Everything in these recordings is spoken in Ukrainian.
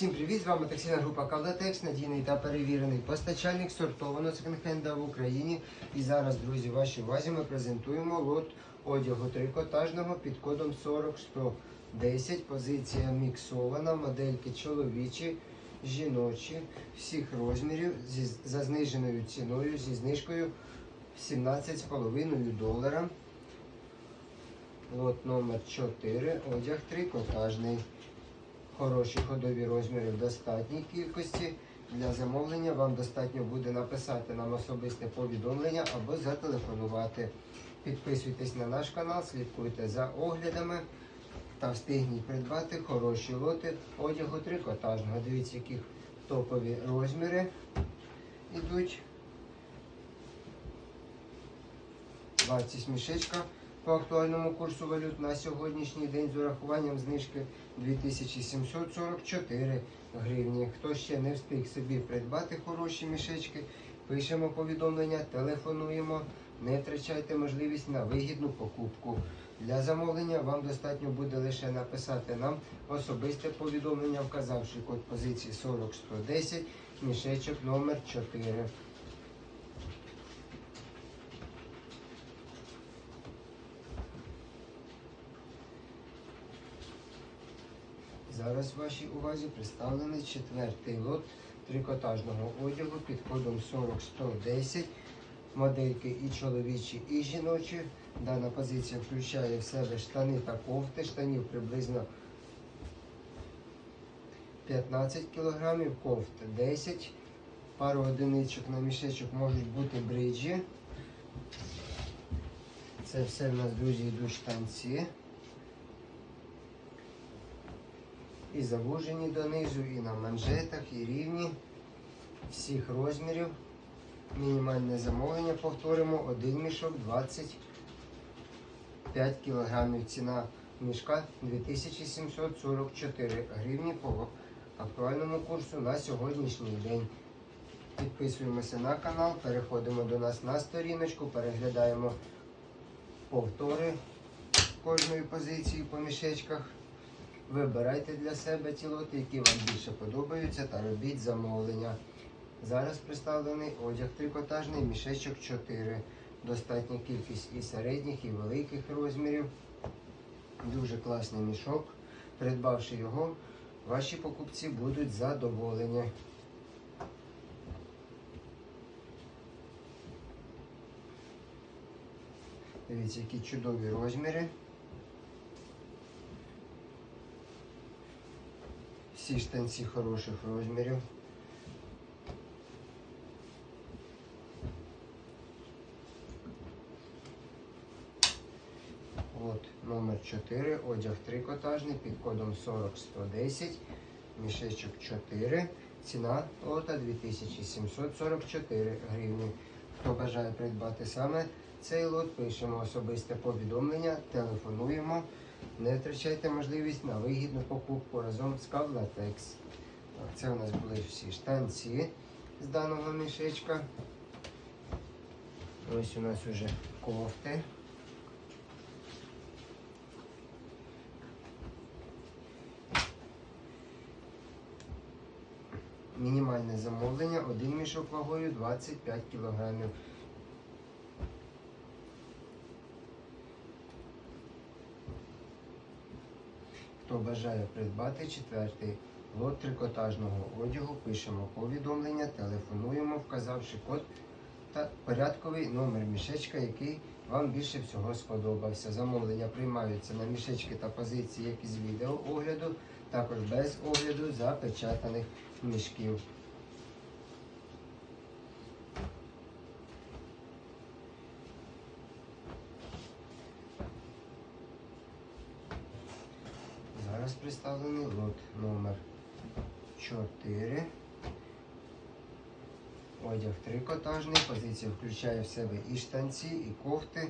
Всім привіт! З вами таксійна група Кавлатекс, надійний та перевірений постачальник сортованого секонд-хенда в Україні. І зараз, друзі, вашій увазі ми презентуємо лот одягу трикотажного під кодом 40110. Позиція міксована, модельки чоловічі, жіночі, всіх розмірів зі, за зниженою ціною, зі знижкою 17,5 долара. Лот номер 4, одяг трикотажний. Хороші ходові розміри в достатній кількості. Для замовлення вам достатньо буде написати нам особисте повідомлення або зателефонувати. Підписуйтесь на наш канал, слідкуйте за оглядами та встигніть придбати хороші лоти одягу трикотажного. Дивіться, які топові розміри йдуть. 20 мішечка по актуальному курсу валют на сьогоднішній день з урахуванням знижки 2744 гривні. Хто ще не встиг собі придбати хороші мішечки, пишемо повідомлення, телефонуємо. Не втрачайте можливість на вигідну покупку. Для замовлення вам достатньо буде лише написати нам особисте повідомлення, вказавши код позиції 40110, мішечок номер 4. Зараз вашій увазі представлений четвертий лот трикотажного одягу під кодом 40110. Модельки і чоловічі, і жіночі. Дана позиція включає в себе штани та кофти. Штанів приблизно 15 кг, кофт 10 Пару одиничок на мішечок можуть бути бриджі. Це все в нас, друзі, йдуть штанці. І завужені донизу, і на манжетах, і рівні всіх розмірів. Мінімальне замовлення повторимо. Один мішок 25 кг. Ціна мішка 2744 гривні по актуальному курсу на сьогоднішній день. Підписуємося на канал, переходимо до нас на сторіночку, переглядаємо повтори кожної позиції по мішечках. Вибирайте для себе ті які вам більше подобаються, та робіть замовлення. Зараз представлений одяг трикотажний, мішечок 4. Достатня кількість і середніх, і великих розмірів. Дуже класний мішок. Придбавши його, ваші покупці будуть задоволені. Дивіться, які чудові розміри. Всі штанці хороших розмірів. От номер 4, одяг трикотажний під кодом 40110, мішечок 4. Ціна лота 2744 гривні. Хто бажає придбати саме цей лот, пишемо особисте повідомлення, телефонуємо. Не втрачайте можливість на вигідну покупку разом з Кавлатекс. Це у нас були всі штанці з даного мішечка. Ось у нас уже кофти. Мінімальне замовлення, один мішок вагою 25 кг. Хто бажає придбати четвертий лот трикотажного одягу, пишемо повідомлення, телефонуємо, вказавши код та порядковий номер мішечка, який вам більше всього сподобався. Замовлення приймаються на мішечки та позиції, як із відео огляду, також без огляду запечатаних мішків. Зараз представлений лот номер 4. Одяг трикотажний. Позиція включає в себе і штанці, і кофти.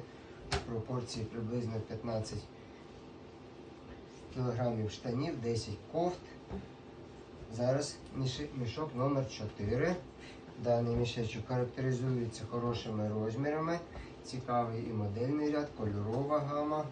Пропорції приблизно 15 кілограмів штанів, 10 кофт. Зараз мішок номер 4. Даний мішечок характеризується хорошими розмірами. Цікавий і модельний ряд, кольорова гама.